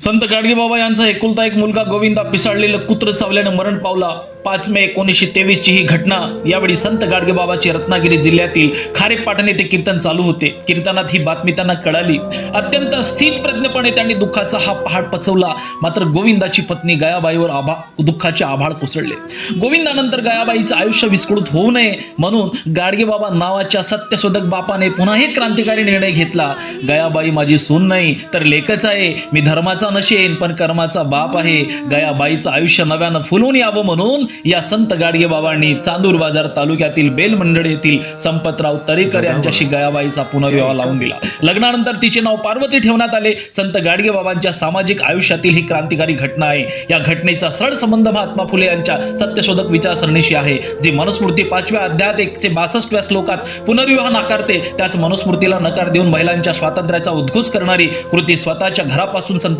संत गाडगेबाबा यांचा एकुलता एक मुलगा गोविंदा पिसाळलेलं कुत्र चावल्यानं मरण पावला. पाच मे एकोणीसशे तेवीस ची ही घटना. यावेळी संत गाडगेबाबाचे रत्नागिरी जिल्ह्यातील खारेपाटण येथे कीर्तन चालू होते. कीर्तनात ही बातमी त्यांना कळाली. अत्यंत स्थितप्रज्ञपणे त्यांनी दुःखाचा हा पहाड पचवला. मात्र गोविंदाची पत्नी गयाबाईवर आभा दुःखाचे आभाळ कोसळले. गोविंदानंतर गयाबाईचं आयुष्य विस्कळीत होऊ नये म्हणून गाडगेबाबा नावाच्या सत्यशोधक बापाने पुन्हा एक क्रांतिकारी निर्णय घेतला. गयाबाई माझी सून नाही तर लेखच आहे. मी धर्माचा नशेन पण कर्माचा बाप आहे. गयाबाईचं आयुष्य नव्यानं फुलून यावं म्हणून या संत गाडगे बाबांनी चांदूर बाजार तालुक्यातील बेलमंडळ येथील संपतराव तरेकर यांच्याशी गयाबाईचा पुनर्विवाह लावून दिला. लग्नानंतर तिचे नाव पार्वती ठेवण्यात आले. संत गाडगे बाबांच्या सामाजिक आयुष्यातील ही क्रांतिकारी घटना आहे. या घटनेचा सड संबंध महात्मा फुले यांच्या सत्यशोधक विचारसरणीशी आहे जी मनुस्मृती पाचव्या अध्यायात एकशे बासष्टव्या श्लोकात पुनर्विवाह नाकारते. त्याच मनुस्मृतीला नकार देऊन महिलांच्या स्वातंत्र्याचा उद्घोष करणारी कृती स्वतःच्या घरापासून संत